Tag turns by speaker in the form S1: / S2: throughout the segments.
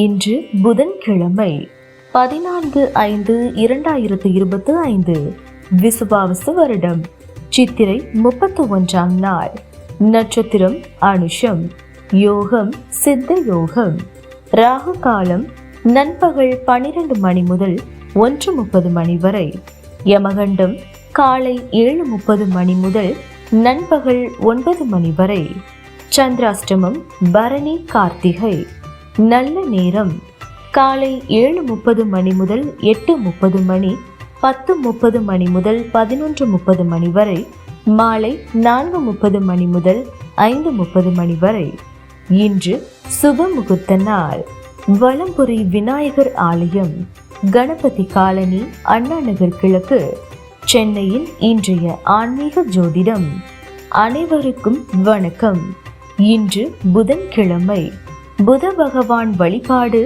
S1: இன்று புதன்கிழமை பதினான்கு ஐந்து இரண்டாயிரத்து இருபத்தி ஐந்து விசுவாவசு வருடம் சித்திரை முப்பத்து ஒன்றாம் நாள். நட்சத்திரம் அனுஷம் யோகம் சித்த யோகம். ராகு காலம் நண்பகல் பனிரெண்டு மணி முதல் ஒன்று முப்பது மணி வரை. யமகண்டம் காலை ஏழு முப்பது மணி முதல் நண்பகல் ஒன்பது மணி வரை. சந்திராஷ்டமம் பரணி கார்த்திகை. நல்ல நேரம். காலை ஏழு முப்பது மணி முதல் எட்டு முப்பது மணி பத்து முப்பது மணி முதல் பதினொன்று முப்பது மணி வரை மாலை நான்கு முப்பது மணி முதல் ஐந்து முப்பது மணி வரை. இன்று சுப முகூர்த்த நாள். வலம்புரி விநாயகர் ஆலயம் கணபதி காலனி அண்ணா நகர் கிழக்கு சென்னையின் இன்றைய ஆன்மீக ஜோதிடம். அனைவருக்கும் வணக்கம். இன்று புதன்கிழமை புத பகவான் வழிபாடு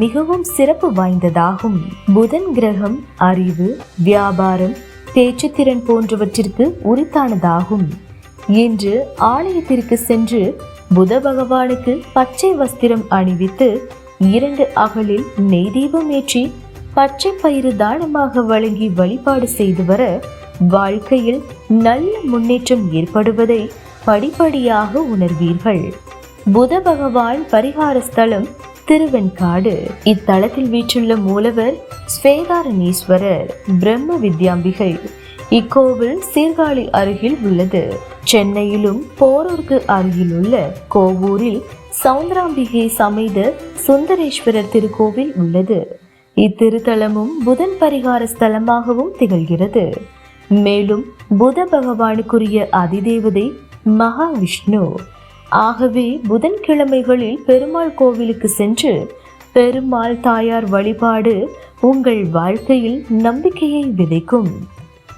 S1: மிகவும் சிறப்பு வாய்ந்ததாகும். புதன் கிரகம் அறிவு வியாபாரம் பேச்சுத்திறன் போன்றவற்றிற்கு உரித்தானதாகும். இன்று ஆலயத்திற்கு சென்று புத பகவானுக்கு பச்சை வஸ்திரம் அணிவித்து இரண்டு அகலில் நெய் தீபம் ஏற்றி பச்சை பயிறு தானமாக வழங்கி வழிபாடு செய்து வர வாழ்க்கையில் நல்ல முன்னேற்றம் ஏற்படுவதை படிப்படியாக உணர்வீர்கள். புத பகவான் பரிகார ஸ்தலம் திருவெண்காடு. இத்தலத்தில் வீற்றுள்ள மூலவர் ஸ்வேதாரணீஸ்வரர் பிரம்ம வித்யாம்பிகை. இக்கோவில் சீர்காழி அருகில் உள்ளது. சென்னையிலும் போரூருக்கு அருகில் உள்ள கோவூரில் சவுந்தராம்பிகை சமேத சுந்தரேஸ்வரர் திருக்கோவில் உள்ளது. இத்திருத்தலமும் புதன் பரிகார ஸ்தலமாகவும் திகழ்கிறது. மேலும் புத பகவானுக்குரிய அதிதேவதை மகாவிஷ்ணு ஆகவே புதன்கிழமைகளில் பெருமாள் கோவிலுக்கு சென்று பெருமாள் தாயார் வழிபாடு உங்கள் வாழ்க்கையில் நம்பிக்கையை விதைக்கும்.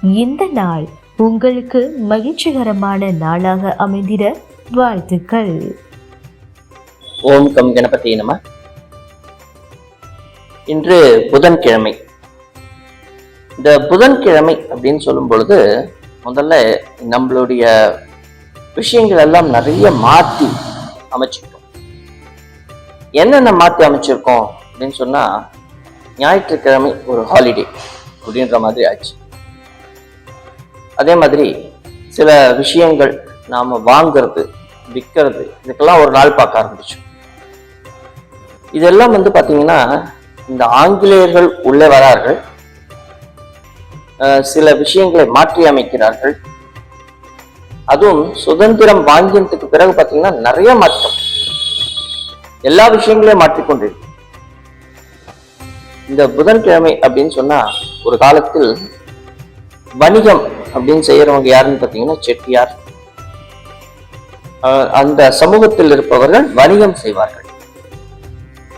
S1: இந்த நாள் உங்களுக்கு மகிழ்ச்சிகரமான நாளாக அமைந்திட வாழ்த்துக்கள்.
S2: ஓம் கம் கணபதி நம. இன்று புதன்கிழமை. இந்த புதன்கிழமை அப்படின்னு சொல்லும் பொழுது முதல்ல நம்மளுடைய விஷயங்கள் எல்லாம் நிறைய மாற்றி அமைச்சிருக்கோம். என்னென்ன மாற்றி அமைச்சிருக்கோம் அப்படின்னு சொன்னா ஞாயிற்றுக்கிழமை ஒரு ஹாலிடே அப்படின்ற மாதிரி ஆச்சு. அதே மாதிரி சில விஷயங்கள் நாம வாங்குறது விற்கிறது இதுக்கெல்லாம் ஒரு நாள் பார்க்க ஆரம்பிச்சோம். இதெல்லாம் வந்து பாத்தீங்கன்னா இந்த ஆங்கிலேயர்கள் உள்ளே வரார்கள். சில விஷயங்களை மாற்றி அமைக்கிறார்கள். அதுவும் சுதந்திரம் வாங்கியதுக்கு பிறகு பாத்தீங்கன்னா நிறைய மாற்றம். எல்லா விஷயங்களையும் மாற்றிக்கொண்டிருக்கு இந்த புதன்கிழமை அப்படின்னு சொன்னா ஒரு காலத்தில் வணிகம் அப்படின்னு செய்யறவங்க யாருன்னு பார்த்தீங்கன்னா செட்டியார். அந்த சமூகத்தில் இருப்பவர்கள் வணிகம் செய்வார்கள்.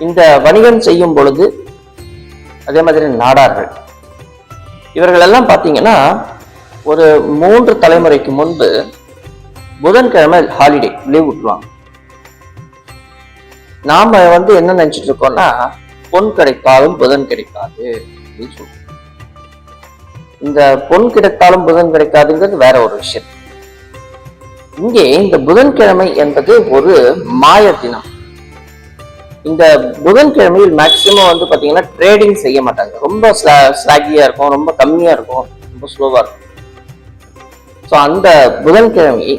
S2: இந்த வணிகம் செய்யும் பொழுது அதே மாதிரி நாடார்கள். இவர்கள் எல்லாம் பார்த்தீங்கன்னா ஒரு மூன்று தலைமுறைக்கு முன்பு புதன்கிழமை ஹாலிடே லீவ் விட்டுருவாங்க. நாம வந்து என்ன நினைச்சிட்டு இருக்கோம்னா பொன் கிடைத்தாலும் புதன் கிடைக்காது அப்படின்னு சொல்லுவோம் இந்த பொன் கிடைத்தாலும் புதன் கிடைக்காதுங்கிறது வேற ஒரு விஷயம். இங்கே இந்த புதன்கிழமை என்பது ஒரு மாய தினம். இந்த புதன்கிழமையில் மேக்சிமம் வந்து பாத்தீங்கன்னா ட்ரேடிங் செய்ய மாட்டாங்க. ரொம்ப ஸ்லாகியா இருக்கும் ரொம்ப கம்மியா இருக்கும் ரொம்ப ஸ்லோவா இருக்கும். ஸோ அந்த புதன்கிழமை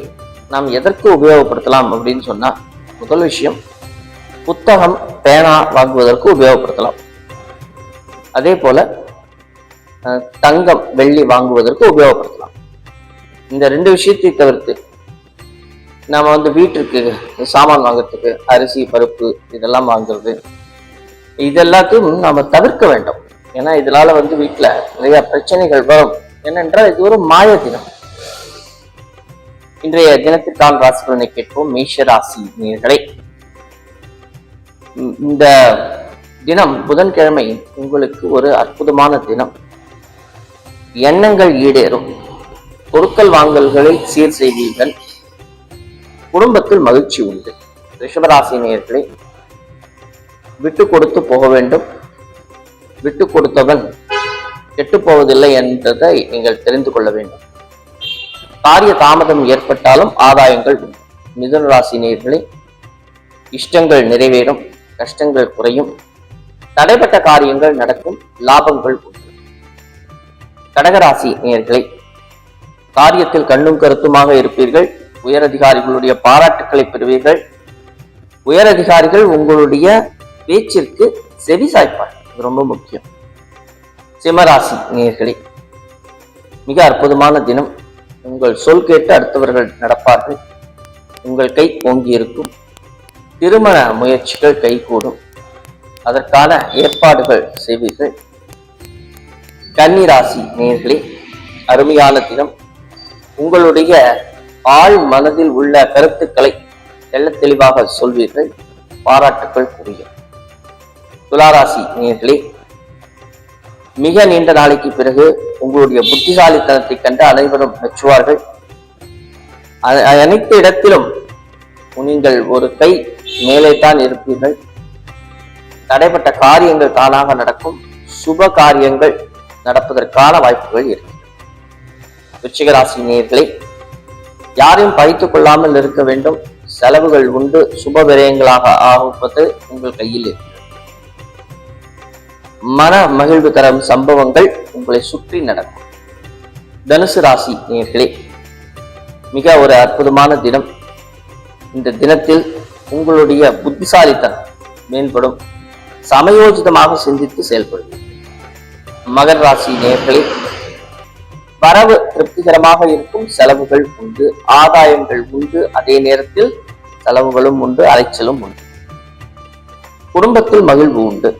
S2: நாம் எதற்கு உபயோகப்படுத்தலாம் அப்படின்னு சொன்னால் முதல் விஷயம் புத்தகம் பேனா வாங்குவதற்கு உபயோகப்படுத்தலாம். அதே போல தங்கம் வெள்ளி வாங்குவதற்கு உபயோகப்படுத்தலாம். இந்த ரெண்டு விஷயத்தை தவிர்த்து நாம வந்து வீட்டிற்கு சாமான் வாங்குறதுக்கு அரிசி பருப்பு இதெல்லாம் வாங்குறது இதெல்லாத்தையும் நாம தவிர்க்க வேண்டும். ஏன்னா இதனால வந்து வீட்டில் நிறைய பிரச்சனைகள் வரும். ஏனென்றால் இது ஒரு மாய தினம் இன்றைய தினத்திற்கான ராசி பலனை கேட்போம். மேஷ ராசி நேர்களை இந்த தினம் புதன்கிழமை உங்களுக்கு ஒரு அற்புதமான தினம். எண்ணங்கள் ஈடேறும். பொருட்கள் வாங்கல்களை சீர் செய்வீர்கள். குடும்பத்தில் மகிழ்ச்சி உண்டு. ரிஷபராசி நேர்களை விட்டு கொடுத்து போக வேண்டும். விட்டு கொடுத்தவன் கெட்டு போவதில்லை என்பதை நீங்கள் தெரிந்து கொள்ள வேண்டும். காரிய தாமதம் ஏற்பட்டாலும் ஆதாயங்கள் உண்டு. மிதுன ராசி நேர்களை இஷ்டங்கள் நிறைவேறும் கஷ்டங்கள் குறையும். தடைப்பட்ட காரியங்கள் நடக்கும் லாபங்கள் உண்டு. கடகராசி நேர்களை காரியத்தில் கண்ணும் கருத்துமாக இருப்பீர்கள் உயரதிகாரிகளுடைய பாராட்டுக்களை பெறுவீர்கள். உயரதிகாரிகள் உங்களுடைய பேச்சிற்கு செவி சாய்ப்பார் இது ரொம்ப முக்கியம். சிம்மராசி நேர்களே மிக அற்புதமான தினம். உங்கள் சொல் கேட்டு அடுத்தவர்கள் நடப்பார்கள். உங்கள் கை ஓங்கி இருக்கும். திருமண முயற்சிகள் கைகூடும். அதற்கான ஏற்பாடுகள் செய்வீர்கள். கன்னிராசி நேர்களே அருமையான தினம். உங்களுடைய ஆழ் மனதில் உள்ள கருத்துக்களை தெள்ளத் தெளிவாக சொல்வீர்கள். பாராட்டுக்கள் குவியும் துளாராசி நேர்களே மிக நீண்ட நாளைக்கு பிறகு உங்களுடைய புத்திசாலித்தனத்தை கண்டு அனைவரும் மெச்சுவார்கள் அனைத்து இடத்திலும் நீங்கள் ஒரு கை மேலே தான் இருப்பீர்கள். தடைப்பட்ட காரியங்கள் தானாக நடக்கும். சுப காரியங்கள் நடப்பதற்கான வாய்ப்புகள் இருக்கு. விருச்சிக யாரையும் பழித்துக் கொள்ளாமல் இருக்க வேண்டும். செலவுகள் உண்டு. சுப விரயங்களாக ஆகுவது உங்கள் கையில் இருக்கும் மன மகிழ்வு தரும் சம்பவங்கள் உங்களை சுற்றி நடக்கும். தனுசு ராசி நேர்களே மிக ஒரு அற்புதமான தினம். இந்த தினத்தில் உங்களுடைய புத்திசாலித்தனம் மேம்படும். சமயோஜிதமாக சிந்தித்து செயல்படும் மகர் ராசி நேர்களே வரவு திருப்திகரமாக இருக்கும் செலவுகள் உண்டு. ஆதாயங்கள் உண்டு. அதே நேரத்தில் செலவுகளும் உண்டு. அலைச்சலும் உண்டு. குடும்பத்தில் மகிழ்வு உண்டு.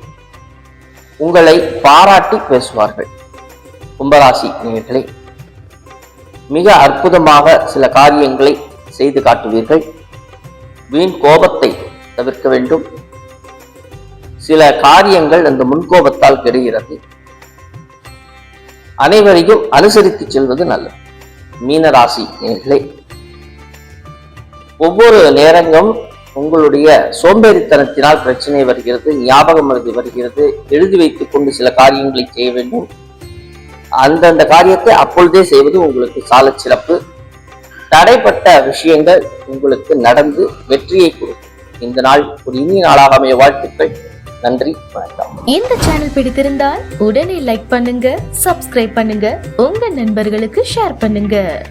S2: உங்களை பாராட்டி பேசுவார்கள். கும்பராசி நேர்களே மிக அற்புதமாக சில காரியங்களை செய்து காட்டுவீர்கள். வீண் கோபத்தை தவிர்க்க வேண்டும். சில காரியங்கள் அந்த முன்கோபத்தால் கெடுகிறது அனைவரையும் அனுசரித்து செல்வது நல்லது. மீனராசி நேர்களே ஒவ்வொரு நேரங்களும் உங்களுடைய சோம்பேறித்தனத்தினால் பிரச்சனை வருகிறது ஞாபகம் மறதி வருகிறது எழுதி வைத்துக் கொண்டு சில காரியங்களை செய்ய வேண்டும். அந்தந்த காரியத்தை அப்பொழுதே செய்வது உங்களுக்கு சால சிறப்பு தடைப்பட்ட விஷயங்கள் உங்களுக்கு நடந்து வெற்றியை கொடுக்கும். இந்த நாள் ஒரு இனிய நாளாக அமைய வாழ்த்துக்கள். நன்றி வணக்கம்.
S1: இந்த சேனல் பிடித்திருந்தால் உடனே லைக் பண்ணுங்க சப்ஸ்கிரைப் பண்ணுங்க உங்க நண்பர்களுக்கு ஷேர் பண்ணுங்க.